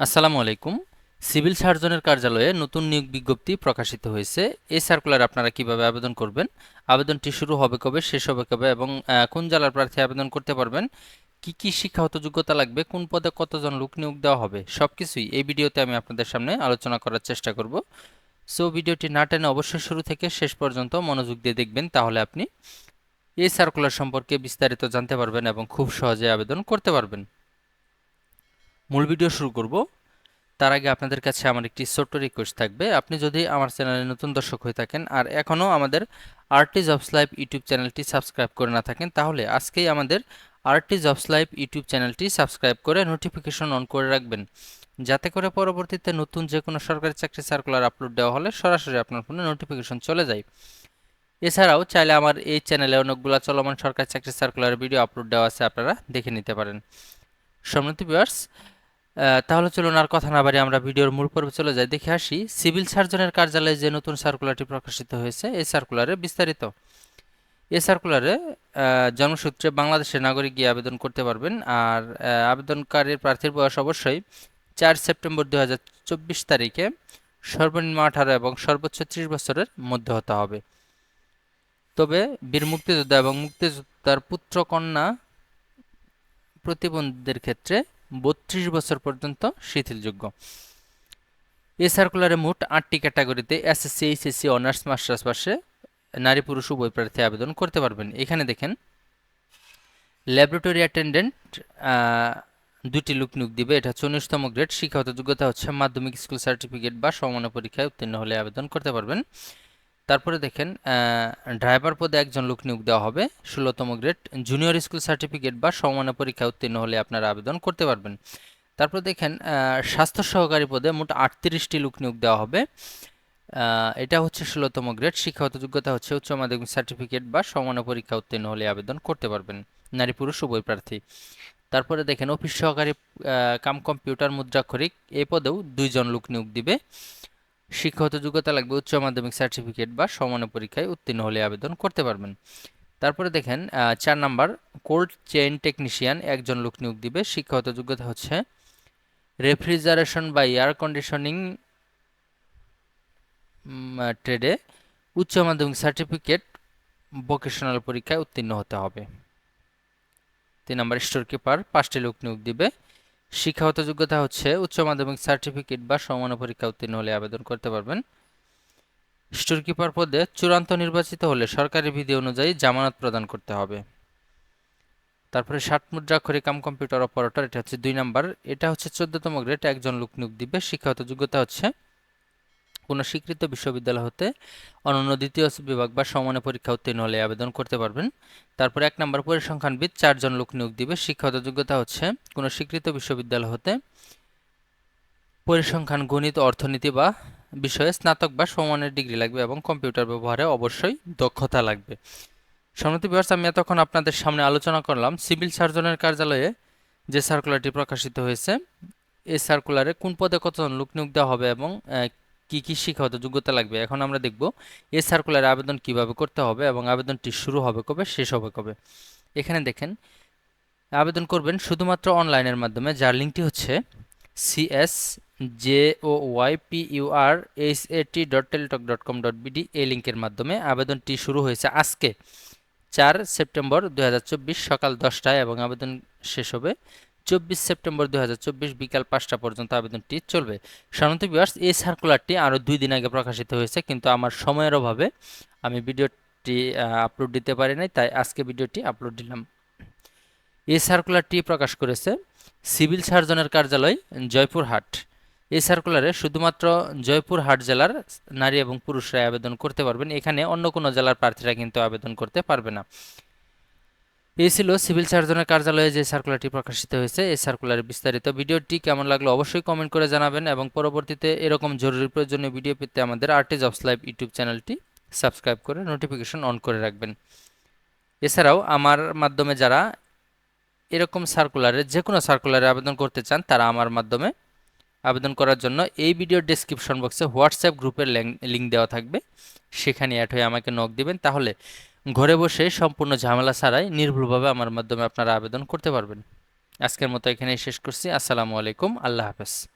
আসসালামু আলাইকুম। সিভিল সার্জনের কার্যালয়ে নতুন নিয়োগ বিজ্ঞপ্তি প্রকাশিত হয়েছে। এই সার্কুলার আপনারা কীভাবে আবেদন করবেন? আবেদনটি শুরু হবে কবে, শেষ হবে কবে এবং কোন জেলার প্রার্থী আবেদন করতে পারবেন? কি কি শিক্ষাগত যোগ্যতা লাগবে? কোন পদে কতজন লোক নিয়োগ দেওয়া হবে? সব কিছুই এই ভিডিওতে আমি আপনাদের সামনে আলোচনা করার চেষ্টা করব। সো, ভিডিওটি না টেনে অবশ্যই শুরু থেকে শেষ পর্যন্ত মনোযোগ দিয়ে দেখবেন, তাহলে আপনি এই সার্কুলার সম্পর্কে বিস্তারিত জানতে পারবেন এবং খুব সহজে আবেদন করতে পারবেন। মূল ভিডিও শুরু করব। তার আগে আপনাদের কাছে আমার একটি ছোট্ট রিকোয়েস্ট থাকবে। আপনি যদি আমার চ্যানেলে নতুন দর্শক হয়ে থাকেন আর এখনও আমাদের আরটি জবস লাইভ ইউটিউব চ্যানেলটি সাবস্ক্রাইব করে না থাকেন তাহলে আজকেই আমাদের আরটি জবস লাইভ ইউটিউব চ্যানেলটি সাবস্ক্রাইব করে নোটিফিকেশন অন করে রাখবেন। যাতে করে পরবর্তীতে নতুন যে কোনো সরকারি চাকরি সার্কুলার আপলোড দেওয়া হলে সরাসরি আপনার ফোনে নোটিফিকেশন চলে যায়। এছাড়াও চাইলে আমার এই চ্যানেলে অনেকগুলো চলমান সরকারি চাকরি সার্কুলার ভিডিও আপলোড দেওয়া আছে আপনারা দেখে নিতে পারেন। সম্মতি আহ, তাহলে চলুন আর কথা না বাড়ি আমরা ভিডিওর মূল পর্বে চলে যাই। দেখে আসি, সিভিল সার্জনের কার্যালয়ে যে নতুন সার্কুলারটি প্রকাশিত হয়েছে, এই সার্কুলারে বিস্তারিত। এ সার্কুলারে জন্মসূত্রে বাংলাদেশের নাগরিক গিয়ে আবেদন করতে পারবেন। আর আবেদনকারীর প্রার্থীর বয়স অবশ্যই চার সেপ্টেম্বর দু হাজার চব্বিশ তারিখে। সর্বনিম্ন আঠারো এবং সর্বোচ্চ ত্রিশ বছরের মধ্যে হতে হবে। তবে বীর মুক্তিযোদ্ধা এবং মুক্তিযোদ্ধার পুত্র কন্যা প্রতিবন্ধীদের ক্ষেত্রে বত্রিশ বছর পর্যন্ত শিথিলযোগ্য। এই সার্কুলারে মোট আটটি ক্যাটাগরিতে এসএসসি, এইচএসসি, অনার্স, মাস্টার্স পাশে নারী পুরুষ উভয় প্রার্থী আবেদন করতে পারবেন। এখানে দেখেন, ল্যাবরেটরি অ্যাটেন্ডেন্ট দুটি লোক দিবে। এটা হচ্ছে উনিশতম গ্রেড। শিক্ষাগত যোগ্যতা হচ্ছে মাধ্যমিক স্কুল সার্টিফিকেট বা সমান্য পরীক্ষায় উত্তীর্ণ হলে আবেদন করতে পারবেন। তারপরে দেখেন ড্রাইভার পদে একজন লোক নিয়োগ দেওয়া হবে। ষোলোতম গ্রেড জুনিয়র স্কুল সার্টিফিকেট বা সমান্য পরীক্ষা উত্তীর্ণ হলে আপনারা আবেদন করতে পারবেন। তারপর দেখেন স্বাস্থ্য সহকারী পদে মোট আটত্রিশটি লোক নিয়োগ দেওয়া হবে। এটা হচ্ছে ষোলোতম গ্রেড শিক্ষাগত যোগ্যতা হচ্ছে উচ্চ মাধ্যমিক সার্টিফিকেট বা সমান্য পরীক্ষা উত্তীর্ণ হলে আবেদন করতে পারবেন, নারী পুরুষ, উভয় প্রার্থী। তারপরে দেখেন, অফিস সহকারী কাম কম্পিউটার মুদ্রাক্ষরিক, এ পদেও দুইজন লোক নিয়োগ দিবে। শিক্ষাগত যোগ্যতা লাগবে উচ্চ মাধ্যমিক সার্টিফিকেট বা সমান পরীক্ষায় উত্তীর্ণ হলে আবেদন করতে পারবেন। তারপরে দেখেন চার নাম্বার, কোল্ড চেইন টেকনিশিয়ান একজন লোক নিয়োগ দিবে। শিক্ষাগত যোগ্যতা হচ্ছে রেফ্রিজারেশন বা এয়ার কন্ডিশনিং ট্রেডে উচ্চ মাধ্যমিক সার্টিফিকেট ভোকেশনাল পরীক্ষায় উত্তীর্ণ হতে হবে। তিন নম্বর স্টোর কিপার পাঁচটি লোক নিয়োগ দিবে। শিক্ষাগত যোগ্যতা হচ্ছে উচ্চ মাধ্যমিক সার্টিফিকেট বা সমান পরীক্ষা উত্তীর্ণ হলে আবেদন করতে পারবেন। স্টোরকিপার পদে চূড়ান্ত নির্বাচিত হলে সরকারি বিধি অনুযায়ী জামানত প্রদান করতে হবে। তারপরে ষাট মুদ্রাক্ষরে কাম কম্পিউটার অপারেটর, এটা হচ্ছে দুই নাম্বার। এটা হচ্ছে চোদ্দতম গ্রেড, একজন লোক নিয়োগ দিবে। শিক্ষাগত যোগ্যতা হচ্ছে কোনো স্বীকৃত বিশ্ববিদ্যালয় হতে অনন্য দ্বিতীয় বিভাগ বা সমানে পরীক্ষা উত্তীর্ণ হলে আবেদন করতে পারবেন। তারপরে এক নম্বর পরিসংখ্যানবিদ চারজন লোক নিয়োগ দিবে। শিক্ষাগত যোগ্যতা হচ্ছে কোনো স্বীকৃত বিশ্ববিদ্যালয় হতে পরিসংখ্যান, গণিত, অর্থনীতি বা বিষয়ে স্নাতক বা সমানের ডিগ্রি লাগবে এবং কম্পিউটার ব্যবহারে অবশ্যই দক্ষতা লাগবে। সম্মতি বিভার্স আমি এতক্ষণ আপনাদের সামনে আলোচনা করলাম সিভিল সার্জনের কার্যালয়ে যে সার্কুলারটি প্রকাশিত হয়েছে। এই সার্কুলারে কোন পদে কতজন লোক নিয়োগ দেওয়া হবে এবং কি কি শিক্ষাগত যোগ্যতা লাগবে। এখন আমরা দেখব এই সার্কুলারে আবেদন কীভাবে করতে হবে এবং আবেদনটি শুরু হবে কবে, শেষ হবে কবে। এখানে দেখেন, আবেদন করবেন শুধুমাত্র অনলাইনের মাধ্যমে, যার লিঙ্কটি হচ্ছে CS J O Y P U R H A T dot Teletalk dot com dot BD এই লিঙ্কের মাধ্যমে আবেদনটি শুরু হয়েছে আজকে, চার সেপ্টেম্বর দুই হাজার চব্বিশ সকাল দশটায় এবং আবেদন শেষ হবে চব্বিশ সেপ্টেম্বর দু বিকাল পাঁচটা পর্যন্ত আবেদনটি চলবে। সাধারণত বিভার্স এই সার্কুলারটি আরও দুই দিন আগে প্রকাশিত হয়েছে, কিন্তু আমার সময়ের অভাবে আমি ভিডিওটি আপলোড দিতে পারি নাই, তাই আজকে ভিডিওটি আপলোড দিলাম। এই সার্কুলারটি প্রকাশ করেছে সিভিল সার্জনের কার্যালয় জয়পুরহাট। এই সার্কুলারে শুধুমাত্র জয়পুরহাট জেলার নারী এবং পুরুষরা আবেদন করতে পারবেন, এখানে অন্য কোনো জেলার প্রার্থীরা কিন্তু আবেদন করতে পারবে না। এই ছিল সিভিল সার্জনের কার্যালয়ে যে সার্কুলারটি প্রকাশিত হয়েছে এই সার্কুলারের বিস্তারিত। ভিডিওটি কেমন লাগল অবশ্যই কমেন্ট করে জানাবেন এবং পরবর্তীতে এরকম জরুরি প্রয়োজনীয় ভিডিও পেতে আমাদের আর্টি জবস লাইভ ইউটিউব চ্যানেলটি সাবস্ক্রাইব করে নোটিফিকেশন অন করে রাখবেন। এছাড়াও আমার মাধ্যমে যারা এরকম সার্কুলারে যে কোনো সার্কুলারে আবেদন করতে চান, তারা আমার মাধ্যমে আবেদন করার জন্য এই ভিডিও ডেসক্রিপশন বক্সে হোয়াটসঅ্যাপ গ্রুপের লিঙ্ক দেওয়া থাকবে। সেখানে অ্যাড হয়ে আমাকে নক দিবেন। তাহলে ঘরে বসে সম্পূর্ণ ঝামেলা ছাড়াই নির্ভুলভাবে আমার মাধ্যমে আপনারা আবেদন করতে পারবেন। আজকের মতো এখানেই শেষ করছি। আসসালামু আলাইকুম। আল্লাহ হাফেজ।